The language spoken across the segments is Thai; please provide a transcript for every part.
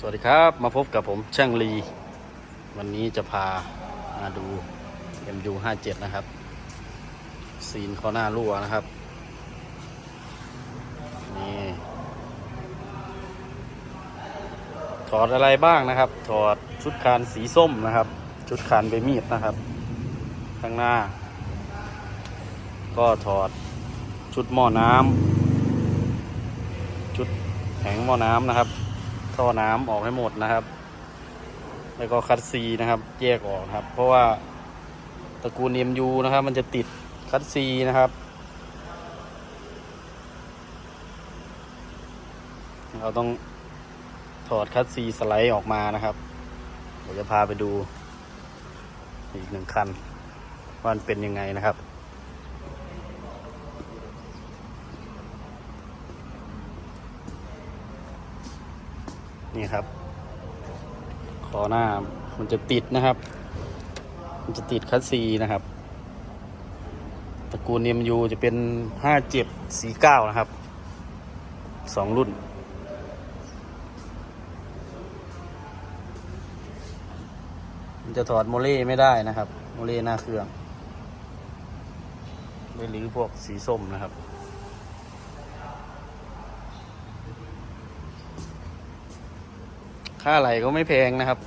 สวัสดีครับมาพบกับผมช่างลี วันนี้จะพามาดู MU57 นะครับ ซีนเขาหน้ารั่วนะครับ นี่ถอดอะไรบ้างนะครับ ถอดชุดคานสีส้มนะครับ ชุดคานใบมีดนะครับ ข้างหน้า ก็ถอดชุดหม้อน้ำชุดแผงหม้อน้ำนะครับ ท่อน้ำออกให้หมดนะครับ แล้วก็คัดซีนะครับ แยกออกครับ เพราะว่าตระกูล MU นะครับ มันจะติดคัดซีนะครับ เราต้องถอดคัดซีสไลด์ออกมานะครับเดี๋ยวจะพาไปดูอีกหนึ่งคันว่ามันเป็นยังไงนะครับ นี่ครับขอหน้ามันจะติดนะครับ มันจะติดคัสซีนะครับ ตระกูลเนมยูจะเป็นห้าเจ็บสีเก้านะครับ สองรุ่น มันจะถอดโมเล่ไม่ได้นะครับ โมเล่หน้าเครื่องไม่หรือพวกสีส้มนะครับ ค่าไหลก็ไม่แพงนะครับ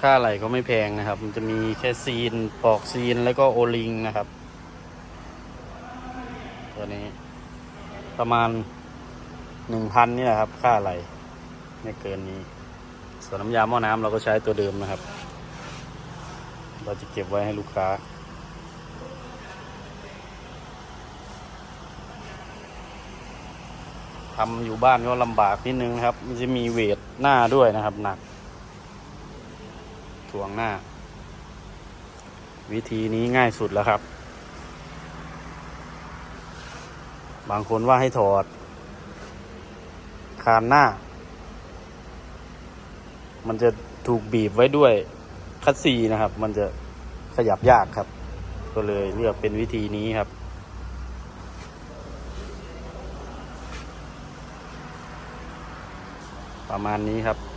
ค่าไหลก็ไม่แพงนะครับ มันจะมีแค่ซีนปอกซีนแล้วก็โอลิงนะครับ ตัวนี้ ประมาณหนึ่งพันนี่แหละครับ ค่าไหลไม่เกินนี้ ส่วนน้ำยาหม้อน้ำเราก็ใช้ตัวเดิมนะครับ เราจะเก็บไว้ให้ลูกค้า ทำอยู่บ้านก็ลำบากนิดนึงนะครับ มันจะมีเวทหน้าด้วยนะครับหนักถ่วงหน้า วิธีนี้ง่ายสุดแล้วครับ บางคนว่าให้ถอด คานหน้า มันจะถูกบีบไว้ด้วยคัตซีนะครับ มันจะขยับยากครับ ก็เลยเลือกเป็นวิธีนี้ครับ ประมาณนี้ครับ